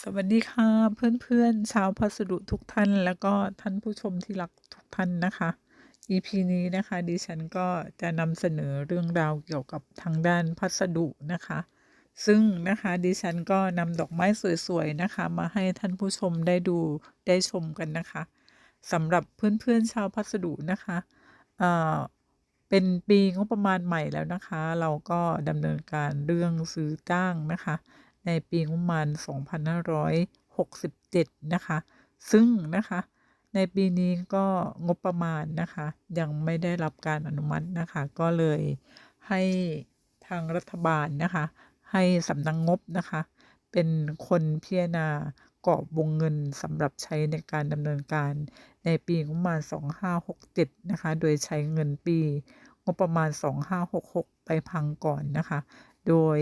สวัสดีค่ะเพื่อนๆชาวพัสดุทุกท่านแล้วก็ท่านผู้ชมที่รักทุกท่านนะคะ EP นี้นะคะดิฉันก็จะนำเสนอเรื่องราวเกี่ยวกับทางด้านพัสดุนะคะ ซึ่งนะคะดิฉันก็นำดอกไม้สวยๆนะคะ มาให้ท่านผู้ชมได้ดูได้ชมกันนะคะสำหรับเพื่อนๆชาวพัสดุนะคะเอ่อเป็นปีงบประมาณใหม่แล้วนะคะ เราก็ดำเนินการเรื่องซื้อจ้างนะคะ ในปีงบประมาณ 2567 นะคะ ซึ่งนะคะในปีนี้ก็งบประมาณนะคะ ยังไม่ได้รับการอนุมัตินะคะ ก็เลยให้ทางรัฐบาลนะคะ ให้สำนักงงบนะคะ เป็นคนพิจารณากรอบวงเงินสำหรับใช้ในการดำเนินการในปีงบประมาณ 2567 นะคะ โดยใช้เงินปีงบประมาณ 2566 ไปพังก่อนนะคะ โดย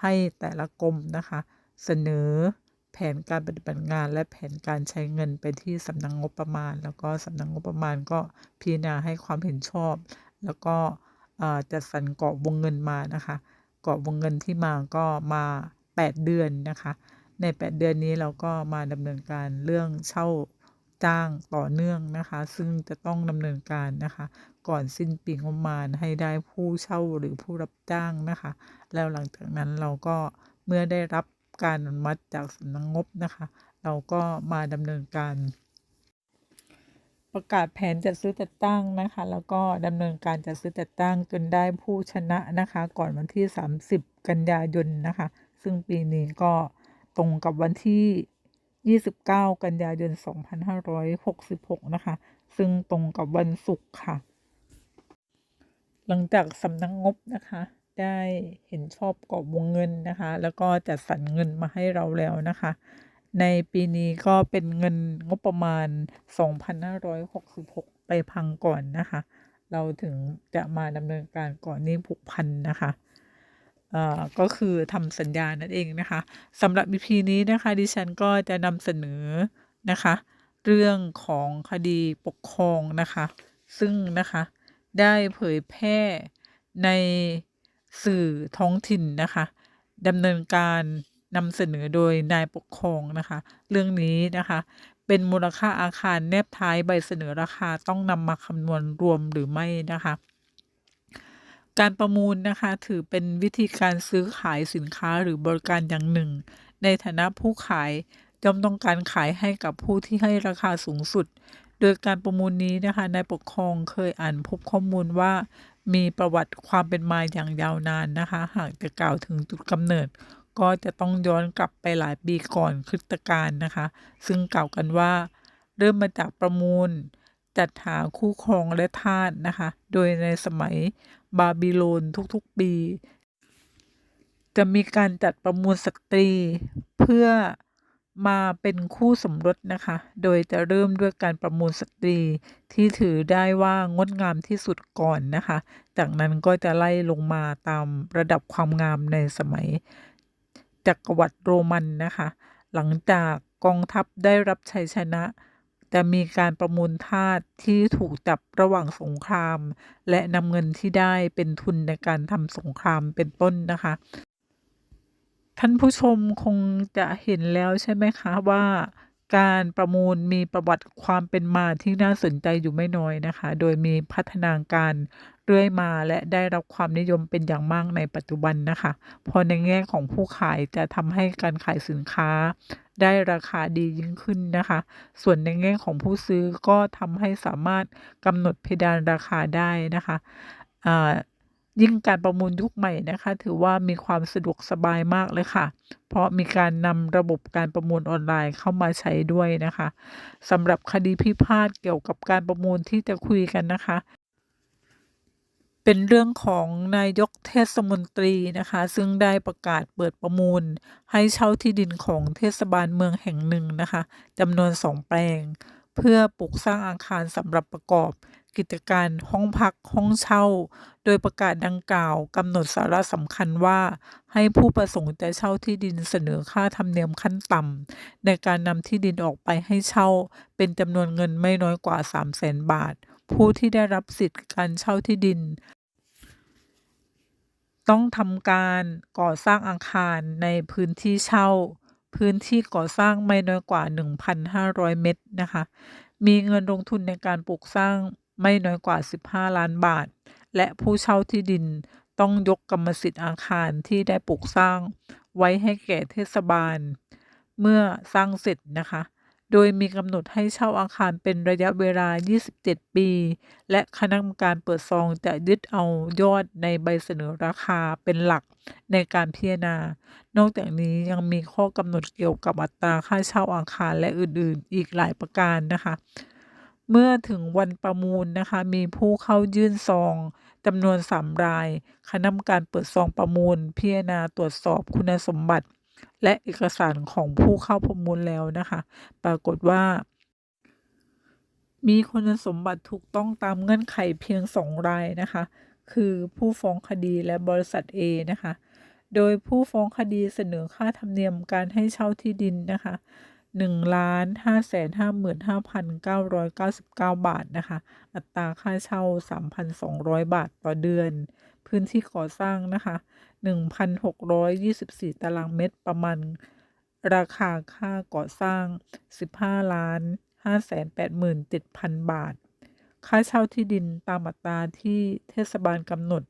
ให้แต่ละกรมนะคะ เสนอแผนการปฏิบัติงาน และแผนการใช้เงินไปที่สำนักงงบประมาณ แล้วก็สำนักงบประมาณก็พิจารณาให้ความเห็นชอบ แล้วก็จัดสรรกรอบวงเงินมานะคะกรอบวงเงินที่มาก็มา 8 เดือนนะคะ ใน 8 เดือนนี้เราก็มาดำเนินการเรื่องเช่าจ้างต่อเนื่องนะคะ ซึ่งจะต้องดำเนินการนะคะก่อนสิ้นปีงบประมาณให้ได้ผู้เช่าหรือผู้รับจ้างนะคะ แล้วหลังจากนั้นเราก็เมื่อได้รับการอนุมัติจากสำนักงบนะคะ เราก็มาดำเนินการ ประกาศแผนจัดซื้อจัดตั้งนะคะ แล้วก็ดำเนินการจัดซื้อจัดตั้งจนได้ผู้ชนะนะคะ ก่อนวันที่ 30 กันยายนนะคะ ซึ่งปีนี้ก็ตรงกับวันที่ 29 กันยายน 2566 นะคะ ซึ่งตรงกับวันศุกร์ค่ะ หลังจากสำนักงบนะคะ ได้เห็นชอบกรอบวงเงินนะคะ แล้วก็จัดสรรเงินมาให้เราแล้วนะคะ ในปีนี้ก็เป็นเงินงบประมาณ 2,566 ไปพังก่อนนะคะ เราถึงจะมาดำเนินการก่อนหนี้ผูกพันนะคะเอ่อก็คือทำสัญญานั่นเองนะคะสำหรับ EP นี้นะคะดิฉันก็จะนำเสนอนะคะ เรื่องของคดีปกครองนะคะ ซึ่งนะคะ ได้เผยแพร่ในสื่อท้องถิ่นนะคะดำเนินการนำเสนอโดยนายปกครองนะคะ เรื่องนี้นะคะ เป็นมูลค่าอาคารแนบท้ายใบเสนอราคาต้องนำมาคำนวณรวมหรือไม่นะคะ การประมูลนะคะถือเป็นวิธีการซื้อขายสินค้าหรือบริการอย่างหนึ่ง ในฐานะผู้ขายย่อมต้องการขายให้กับผู้ที่ให้ราคาสูงสุด โดยการประมูลนี้นะคะนายปกครองเคยอ่านพบข้อมูลว่ามีประวัติความเป็นมาอย่างยาวนานนะคะ หากจะกล่าวถึงจุดกำเนิด ก็จะต้องย้อนกลับไปหลายปีก่อนคริสตกาลนะคะ ซึ่งกล่าวกันว่า เริ่มมาจากประมูล จัดหาคู่ครองและทาสนะคะ โดยในสมัยบาบิโลนทุกๆปี จะมีการจัดประมูลสตรี เพื่อ มาเป็นคู่สมรสนะคะ โดยจะเริ่มด้วยการประมูลสตรีที่ถือได้ว่างดงามที่สุดก่อนนะคะ จากนั้นก็จะไล่ลงมาตามระดับความงามในสมัยจักรวรรดิโรมันนะคะ หลังจากกองทัพได้รับชัยชนะ จะมีการประมูลทาสที่ถูกจับระหว่างสงคราม และนำเงินที่ได้เป็นทุนในการทำสงครามเป็นต้นนะคะ ท่านผู้ชมคงจะเห็นแล้วใช่ไหมคะว่าการประมูลมีประวัติความเป็นมาที่น่าสนใจอยู่ไม่น้อยนะคะ โดยมีพัฒนาการเรื่อยมาและได้รับความนิยมเป็นอย่างมากในปัจจุบันนะคะ พอในแง่ของผู้ขายจะทำให้การขายสินค้า ได้ราคาดียิ่งขึ้นนะคะ ส่วนในแง่ของผู้ซื้อก็ทำให้สามารถกำหนดเพดานราคาได้นะคะ ยิ่งการประมูลยุคใหม่นะคะ ถือว่ามีความสะดวกสบายมากเลยค่ะ เพราะมีการนำระบบการประมูลออนไลน์เข้ามาใช้ด้วยนะคะสำหรับคดีพิพาทเกี่ยวกับการประมูลที่จะคุยกันนะคะ เป็นเรื่องของนายกเทศมนตรีนะคะ ซึ่งได้ประกาศเปิดประมูล ให้เช่าที่ดินของเทศบาลเมืองแห่งหนึ่งนะคะจำนวนสองแปลงเพื่อปลูกสร้างอาคารสำหรับประกอบ กิจการห้องพักห้องเช่า โดยประกาศดังกล่าวกำหนดสาระสำคัญว่า ให้ผู้ประสงค์จะเช่าที่ดินเสนอค่าธรรมเนียมขั้นต่ำในการนำที่ดินออกไปให้เช่า เป็นจำนวนเงินไม่น้อยกว่า 3 0 0แสนบาท ผู้ที่ได้รับสิทธิ์การเช่าที่ดิน ต้องทำการก่อสร้างอาคารในพื้นที่เช่า พื่อพื้นที่ก่อสร้างไม่น้อยกว่า 1,500 เมตรนะคะมีเงินลงทุนในการปลูกสร้าง ไม่น้อยกว่า 15 ล้านบาท และผู้เช่าที่ดินต้องยกกรรมสิทธิ์อาคารที่ได้ปลูกสร้าง ไว้ให้แก่เทศบาล เมื่อสร้างเสร็จนะคะ โดยมีกำหนดให้เช่าอาคารเป็นระยะเวลา 27 ปี และคณะกรรมการเปิดซองจะยึดเอายอดในใบเสนอราคาเป็นหลักในการพิจารณา นอกจากนี้ยังมีข้อกำหนดเกี่ยวกับอัตราค่าเช่าอาคารและอื่นๆ อีกหลายประการนะคะ เมื่อถึงวันประมูลนะคะ มีผู้เข้ายื่นซองจำนวน 3 ราย คณะกรรมการเปิดซองประมูล พิจารณาตรวจสอบคุณสมบัติ และเอกสารของผู้เข้าประมูลแล้วนะคะ ปรากฏว่า มีคุณสมบัติถูกต้องตามเงื่อนไขเพียง 2 รายนะคะ คือผู้ฟ้องคดีและบริษัท A นะคะ โดยผู้ฟ้องคดีเสนอค่าธรรมเนียมการให้เช่าที่ดินนะคะ 1ล้าน5แสน55,999 บาทนะคะ อัตราค่าเช่า 3,200 บาทต่อเดือน พื้นที่ก่อสร้างนะคะ 1,624 ตารางเมตรประมาณ ราคาค่าก่อสร้าง 15ล้าน587,000 บาท ค่าเช่าที่ดินตามอัตราที่เทศบาลกำหนด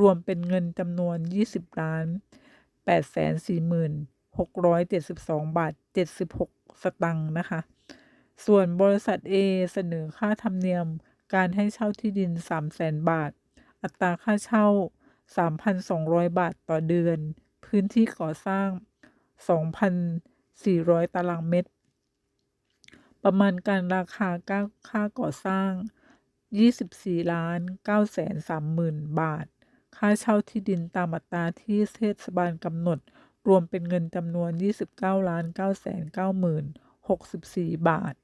รวมเป็นเงินจำนวน 20ล้าน840,000 672 บาท 76 สตังค์นะคะ ส่วนบริษัท A เสนอค่าธรรมเนียมการให้เช่าที่ดิน 300,000 บาท อัตราค่าเช่า 3,200 บาทต่อเดือน พื้นที่ก่อสร้าง 2,400 ตารางเมตร ประมาณการราคาค่าก่อสร้าง 24ล้าน9แสน30,000 บาท ค่าเช่าที่ดินตามอัตราที่เทศบาลกำหนด รวมเป็นเงินจำนวน 29ล้าน9แสน9หมื่น64 บาท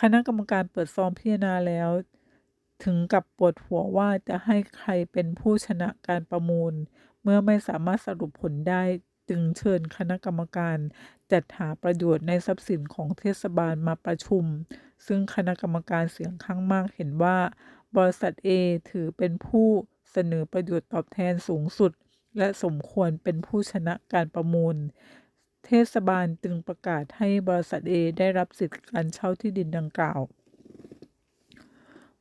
คณะกรรมการเปิดซองพิจารณาแล้ว ถึงกับปวดหัวว่าจะให้ใครเป็นผู้ชนะการประมูล เมื่อไม่สามารถสรุปผลได้จึงเชิญคณะกรรมการจัดหาประโยชน์ในทรัพย์สินของเทศบาลมาประชุม ซึ่งคณะกรรมการเสียงข้างมากเห็นว่า บริษัท A ถือเป็นผู้เสนอประโยชน์ตอบแทนสูงสุด และสมควรเป็นผู้ชนะการประมูล เทศบาลจึงประกาศให้บริษัท A ได้รับสิทธิ์การเช่าที่ดินดังกล่าว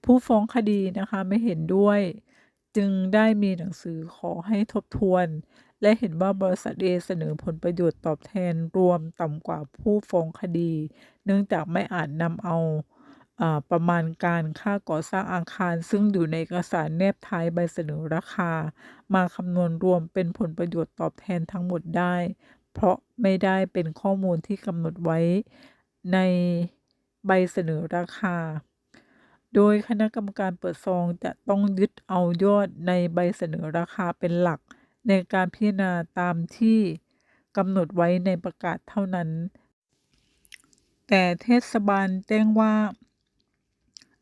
ผู้ฟ้องคดีนะคะไม่เห็นด้วย จึงได้มีหนังสือขอให้ทบทวน และเห็นว่าบริษัท A เสนอผลประโยชน์ตอบแทนรวมต่ำกว่าผู้ฟ้องคดี เนื่องจากไม่อาจนำเอา ประมาณการค่าก่อสร้างอาคาร ซึ่งอยู่ในเอกสารแนบท้ายใบเสนอราคา มาคำนวณรวมเป็นผลประโยชน์ตอบแทนทั้งหมดได้ เพราะไม่ได้เป็นข้อมูลที่กำหนดไว้ในใบเสนอราคา โดยคณะกรรมการเปิดซองจะต้องยึดเอายอดในใบเสนอราคาเป็นหลัก ในการพิจารณาตามที่กำหนดไว้ในประกาศเท่านั้น แต่เทศบาลแจ้งว่า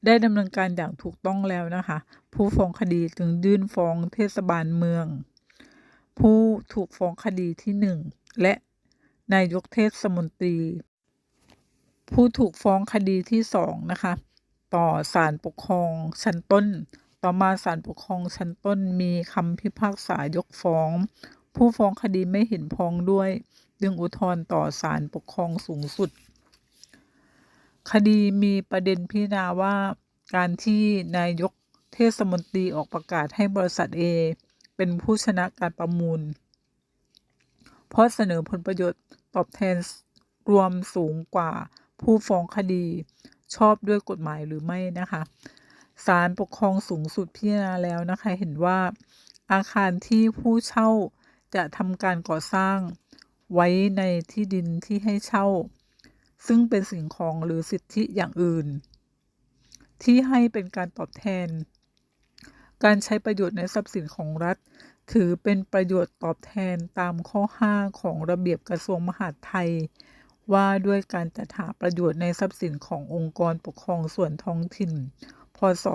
ได้ดำเนินการอย่างถูกต้องแล้วนะคะ ผู้ฟ้องคดีจึงยื่นฟ้องเทศบาลเมือง ผู้ถูกฟ้องคดีที่หนึ่งและนายกเทศมนตรี ผู้ถูกฟ้องคดีที่สองนะคะ ต่อศาลปกครองชั้นต้น ต่อมาศาลปกครองชั้นต้นมีคำพิพากษายกฟ้อง ผู้ฟ้องคดีไม่เห็นพ้องด้วย จึงอุทธรณ์ต่อศาลปกครองสูงสุด คดีมีประเด็นพิจารณาว่า การที่นายกเทศมนตรีออกประกาศให้บริษัท A เป็นผู้ชนะการประมูล เพราะเสนอผลประโยชน์ตอบแทนรวมสูงกว่าผู้ฟ้องคดีชอบด้วยกฎหมายหรือไม่นะคะศาลปกครองสูงสุดพิจารณาแล้วนะคะ เห็นว่า อาคารที่ผู้เช่าจะทำการก่อสร้างไว้ในที่ดินที่ให้เช่า ซึ่งเป็นสิ่งของหรือสิทธิอย่างอื่น ที่ให้เป็นการตอบแทน การใช้ประโยชน์ในทรัพย์สินของรัฐ ถือเป็นประโยชน์ตอบแทนตามข้อ 5 ของระเบียบกระทรวงมหาดไทย ว่าด้วยการจัดหาประโยชน์ในทรัพย์สินขององค์กรปกครองส่วนท้องถิ่น พศ 2543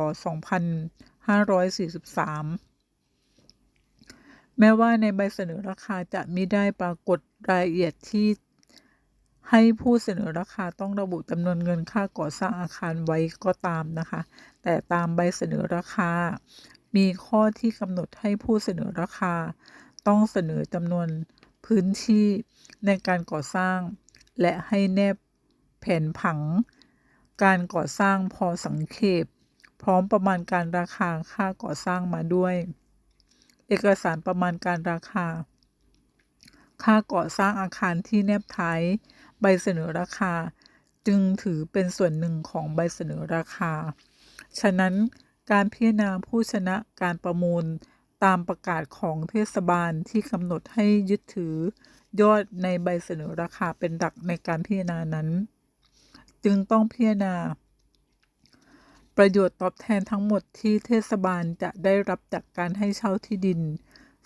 แม้ว่าในใบเสนอราคาจะไม่ได้ปรากฏรายละเอียดที่ ให้ผู้เสนอราคาต้องระบุจำนวนเงินค่าก่อสร้างอาคารไว้ก็ตามนะคะ แต่ตามใบเสนอราคา มีข้อที่กำหนดให้ผู้เสนอราคา ต้องเสนอจำนวนพื้นที่ในการก่อสร้าง และให้แนบแผนผัง การก่อสร้างพอสังเขปพร้อมประมาณการราคาค่าก่อสร้างมาด้วย เอกสารประมาณการราคา ค่าก่อสร้างอาคารที่แนบท้ายใบเสนอราคา จึงถือเป็นส่วนหนึ่งของใบเสนอราคา ฉะนั้นการพิจารณาผู้ชนะการประมูลตามประกาศของเทศบาลที่กำหนดให้ยึดถือยอดในใบเสนอราคาเป็นหลักในการพิจารณานั้น จึงต้องพิจารณา ประโยชน์ตอบแทนทั้งหมดที่เทศบาลจะได้รับจากการให้เช่าที่ดิน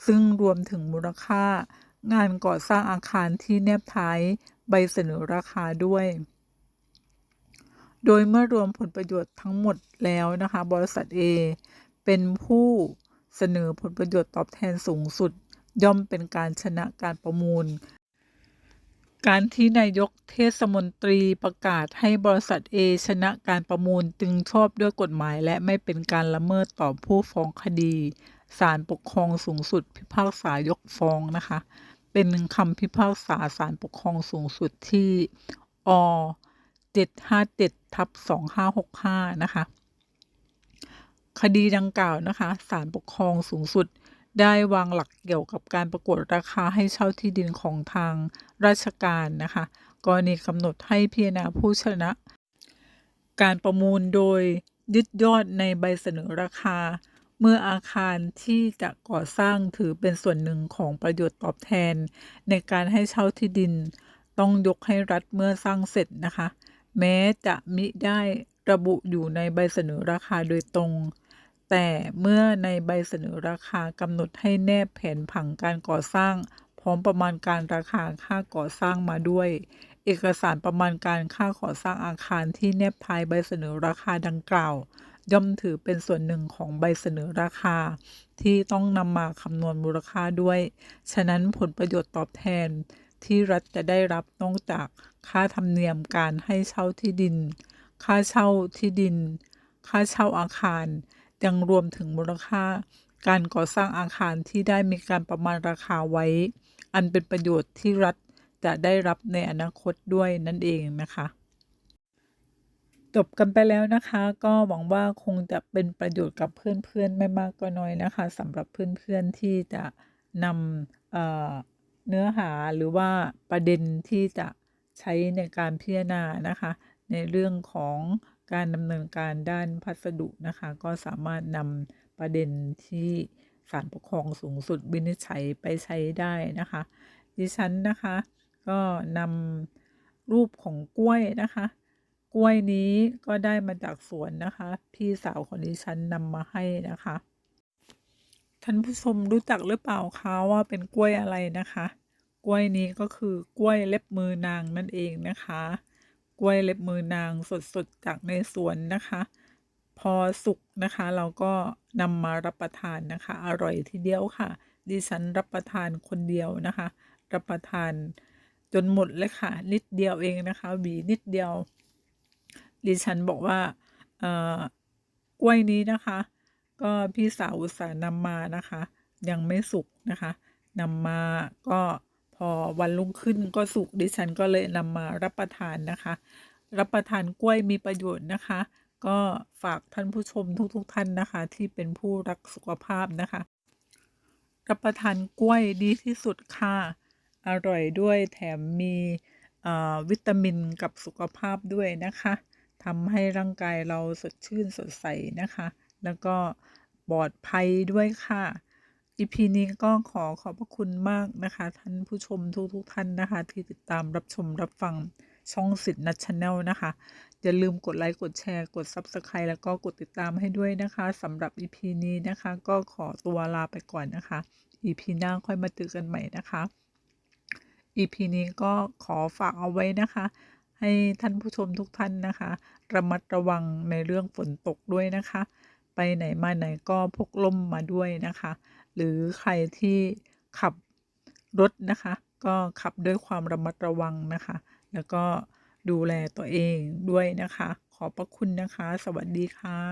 ซึ่งรวมถึงมูลค่า งานก่อสร้างอาคารที่แนบท้ายใบเสนอราคาด้วย โดยเมื่อรวมผลประโยชน์ทั้งหมดแล้วนะคะ บริษัท A เป็นผู้เสนอผลประโยชน์ตอบแทนสูงสุด ย่อมเป็นการชนะการประมูล การที่นายกเทศมนตรีประกาศให้บริษัท A ชนะการประมูลจึงชอบด้วยกฎหมาย และไม่เป็นการละเมิดต่อผู้ฟ้องคดีศาลปกครองสูงสุดพิพากษายกฟ้องนะคะ เป็นคำพิพากษาศาลปกครองสูงสุดที่อ757ทับ2565 นะคะ คดีดังกล่าวนะคะศาลปกครองสูงสุดได้วางหลักเกี่ยวกับการประกวดราคาให้เช่าที่ดินของทางราชการนะคะกรณีกำหนดให้พิจารณาผู้ชนะ การประมูลโดยยึดยอดในใบเสนอราคา เมื่ออาคารที่จะก่อสร้างถือเป็นส่วนหนึ่งของประโยชน์ตอบแทน ในการให้เช่าที่ดิน ต้องยกให้รัฐเมื่อสร้างเสร็จนะคะ แม้จะมิได้ระบุอยู่ในใบเสนอราคาโดยตรง แต่เมื่อในใบเสนอราคากำหนดให้แนบแผนผังการก่อสร้าง พร้อมประมาณการราคาค่าก่อสร้างมาด้วย เอกสารประมาณการค่าก่อสร้างอาคารที่แนบท้ายใบเสนอราคาดังกล่าว ย่อมถือเป็นส่วนหนึ่งของใบเสนอราคา ที่ต้องนำมาคำนวณมูลค่าด้วย ฉะนั้นผลประโยชน์ตอบแทนที่รัฐจะได้รับนอกจากค่าธรรมเนียมการให้เช่าที่ดิน ค่าเช่าที่ดิน ค่าเช่าอาคาร ยังรวมถึงมูลค่า การก่อสร้างอาคารที่ได้มีการประมาณราคาไว้ อันเป็นประโยชน์ที่รัฐจะได้รับในอนาคตด้วยนั่นเองนะคะ จบกันไปแล้วนะคะ ก็หวังว่าคงจะเป็นประโยชน์กับเพื่อนๆ ไม่มากก็น้อยนะคะสำหรับเพื่อนๆที่จะนำเเนื้อหาหรือว่าประเด็นที่จะใช้ในการพิจารณานะคะ ในเรื่องของการดำเนินการด้านพัสดุนะคะ ก็สามารถนำประเด็นที่ศาลปกครองสูงสุดวินิจฉัยไปใช้ได้นะคะ ดิฉันนะคะ ก็นำรูปของกล้วยนะคะ กล้วยนี้ก็ได้มาจากสวนนะคะ พี่สาวของดิฉันนำมาให้นะคะ ท่านผู้ชมรู้จักหรือเปล่าคะว่าเป็นกล้วยอะไรนะคะ กล้วยนี้ก็คือกล้วยเล็บมือนางนั่นเองนะคะ กล้วยเล็บมือนางสดๆจากในสวนนะคะ พอสุกนะคะ เราก็นำมารับประทานนะคะ อร่อยทีเดียวค่ะ ดิฉันรับประทานคนเดียวนะคะ รับประทานจนหมดเลยค่ะ นิดเดียวเองนะคะหวีนิดเดียว ดิฉันบอกว่าเอ่อกล้วยนี้นะคะ ก็พี่สาวอุตส่าห์นำมานะคะ ยังไม่สุกนะคะนำมาก็พอวันรุ่งขึ้นก็สุกดิฉันก็เลยนำมารับประทานนะคะ รับประทานกล้วยมีประโยชน์นะคะ ก็ฝากท่านผู้ชมทุกๆทท่านนะคะ ที่เป็นผู้รักสุขภาพนะคะ รับประทานกล้วยดีที่สุดค่ะอร่อยด้วยแถมมีวิตามินกับสุขภาพด้วยนะคะ ทำให้ร่างกายเราสดชื่นสดใสนะคะ แล้วก็ปลอดภัยด้วยค่ะอีพีนี้ก็ขอขอบพระคุณมากนะคะ ท่านผู้ชมทุกๆทท่านนะคะ ที่ติดตามรับชมรับฟังช่องสิทธิ์นัทชาแนลนะคะ อย่าลืมกดไลค์ กดแชร์ กด Subscribe แล้วก็กดติดตามให้ด้วยนะคะสำหรับ EP นี้นะคะ ก็ขอตัวลาไปก่อนนะคะ EP หน้าค่อยมาเจอกันใหม่นะคะ EP นี้ก็ขอฝากเอาไว้นะคะ ให้ท่านผู้ชมทุกท่านนะคะ ระมัดระวังในเรื่องฝนตกด้วยนะคะ ไปไหนมาไหนก็พกล่มมาด้วยนะคะ หรือใครที่ขับรถนะคะ ก็ขับด้วยความระมัดระวังนะคะ แล้วก็ดูแลตัวเองด้วยนะคะ ขอบพระคุณนะคะ สวัสดีค่ะ